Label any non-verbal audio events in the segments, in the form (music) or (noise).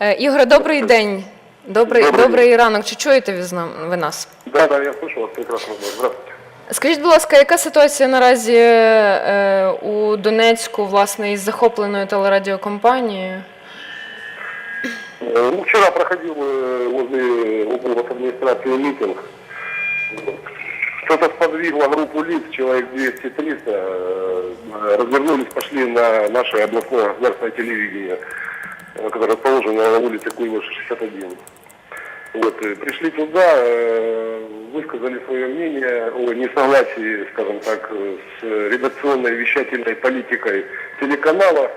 Е, Ігоре, добрий день. Добрий, Добрий добрий ранок. Чи чуєте ви, зна- ви нас? Да, да, я слышу вас прекрасно. да. Здравствуйте. Скажіть, будь ласка, яка ситуація наразі е, у Донецьку, власне, із захопленою телерадіокомпанією? Э, Ну, вчера проходил э, возле углов администрации митинг. Вот. Что-то сподвигло группу лиц, человек 200-300, э, развернулись, пошли на наше областное государственное телевидение, Э, которое расположено на улице Куйбыша 61. Вот, пришли туда, э, высказали свое мнение о несогласии, скажем так, э, с редакционной вещательной политикой телеканала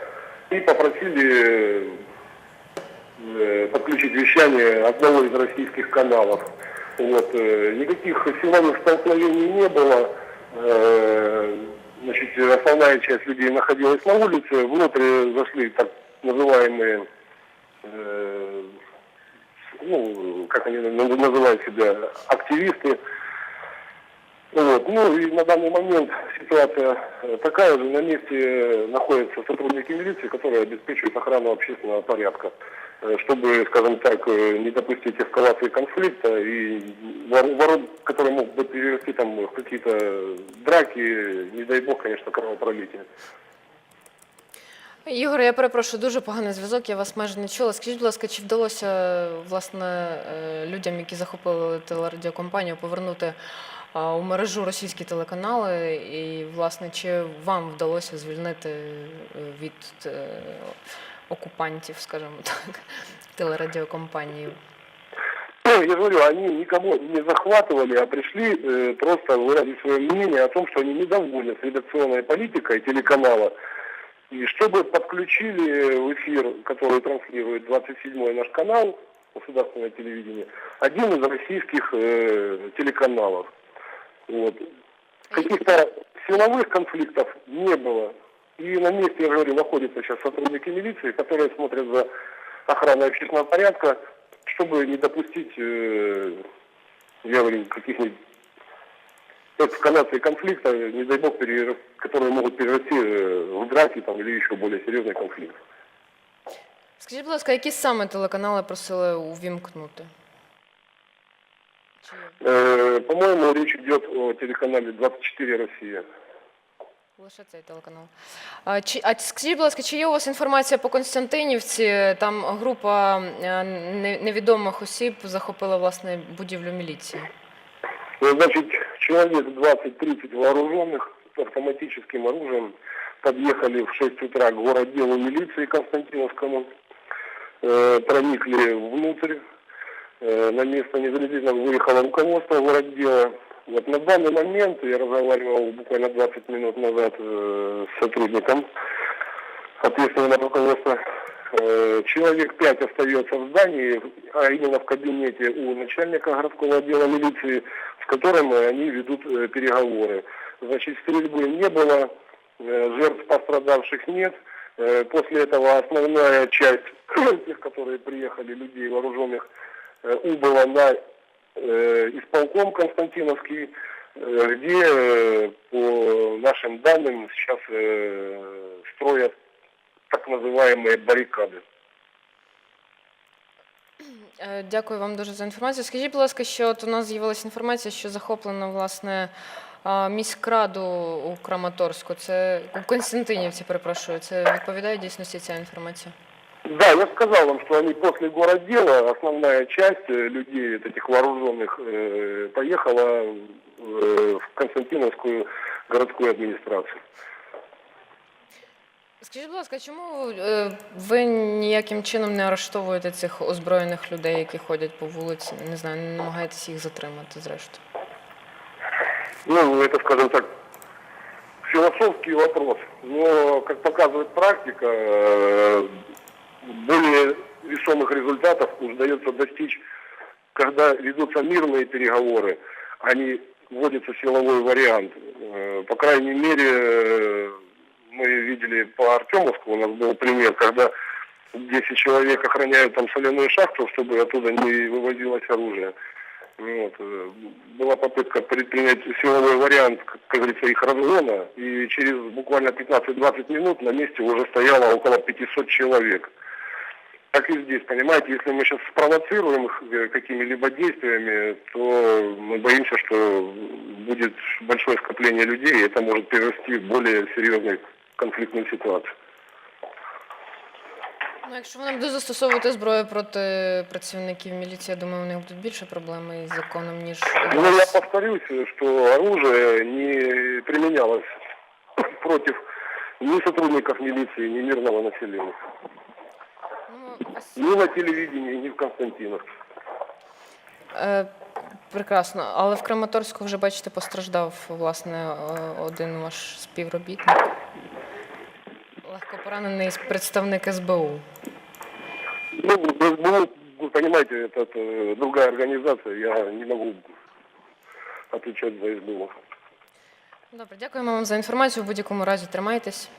и попросили подключить вещание одного из российских каналов. Вот, никаких силовых столкновений не было. Значит, основная часть людей находилась на улице, внутрь зашли так называемые, э, ну, как они на- называют себя, активисты. Вот. Ну и на данный момент ситуация э, такая же. На месте находятся сотрудники милиции, которые обеспечивают охрану общественного порядка, э, чтобы, скажем так, не допустить эскалации конфликта и вор- ворот, которые бы перерасти там какие-то драки, не дай бог, конечно, кровопролитие. Ігоре, я перепрошую, дуже поганий зв'язок, я вас майже не чула. Скажіть, будь ласка, чи вдалося власне е, людям, які захопили телерадіокомпанію, повернути а, у мережу російські телеканали? І, власне, чи вам вдалося звільнити е, від е, окупантів, скажімо так, (laughs) телерадіокомпанії? Ну, Я же говорю, они никого не захватывали, а пришли э, просто выразить свое мнение о том, что они недовольны с редакционной политикой телеканала. И чтобы подключили в эфир, который транслирует 27-й наш канал, государственное телевидение, один из российских э, телеканалов. Вот. Каких-то силовых конфликтов не было. И на месте, я говорю, находятся сейчас сотрудники милиции, которые смотрят за охраной общественного порядка, чтобы не допустить, э, я говорю, каких-нибудь эскалации конфликта, не дай бог, пере- которые могут перерасти э, в драки там, или еще более серьезный конфликт. Скажіть, будь ласка, які саме телеканали просили увімкнути? Чи є? Э, по-моему, речь идет о телеканале 24 Россия. Лише цей телеканал. А, чи, а скажіть, будь ласка, чи є у вас інформація по Константинівці? Там група е, не- невідомих осіб захопила власне будівлю міліції. Ну, Значит, человек 20-30 вооруженных с автоматическим оружием подъехали в 6 утра к городделу милиции Константиновскому, э, проникли внутрь, э, на место незамедлительно выехало руководство городдела. Вот на данный момент, я разговаривал буквально 20 минут назад э, с сотрудником ответственного руководства, Э, Человек пять остается в здании, а именно в кабинете у начальника городского отдела милиции, которым они ведут э, переговоры. Значит, стрельбы не было, э, жертв пострадавших нет. Э, После этого основная часть (clears throat) тех, которые приехали, людей вооруженных, убыла на исполком Константиновский, где, по нашим данным, сейчас строят так называемые баррикады. Е, Дякую вам дуже за інформацію. Скажіть, будь ласка, що от у нас з'явилася інформація, що захоплено власне а, міськраду у Краматорську. Це у Константинівці, перепрошую. Це відповідає дійсності ця інформація? Да, я сказал вам, что они после городдела, основная часть э, людей, вот этих вооруженных, э, поехала э, в Константиновскую городскую администрацию. Скажіть, будь ласка, чому е, ви ніяким чином не арештовуєте цих озброєних людей, які ходять по вулиці? Не знаю, не намагаєтесь їх затримати, зрештою? Ну, это, скажем так, философский вопрос. Но, как показывает практика, э, более весомых результатов удается достичь, когда ведутся мирные переговоры, а не вводится силовой вариант. Э, По крайней мере, э, мы видели по Артемовску, у нас был пример, когда 10 человек охраняют там соляную шахту, чтобы оттуда не вывозилось оружие. Вот. Была попытка предпринять силовой вариант, как, говорится, их разгона, и через буквально 15-20 минут на месте уже стояло около 500 человек. как и здесь, понимаете, если мы сейчас спровоцируем их э, какими-либо действиями, то мы боимся, что будет большое скопление людей, и это может перерасти в более серьезную конфликтную ситуацию. Ну, якщо вони будуть застосовувати зброю проти працівників міліції, я думаю, у них будуть більше проблеми із законом, ніж у Ну, я вас. повторюсь, что оружие не применялось (coughs) против ни сотрудников милиции, ни мирного населения. Ну, ось, Ни на телевидении, ни в Константиновке. е, прекрасно. Але в Краматорську вже, бачите, постраждав власне е, один ваш співробітник. Легко поранений представник СБУ. Ну, СБУ, вы понимаете, это, э, другая организация, я не могу отвечать за СБУ. Добре, дякуємо вам за інформацію. В будь-якому разі тримайтесь.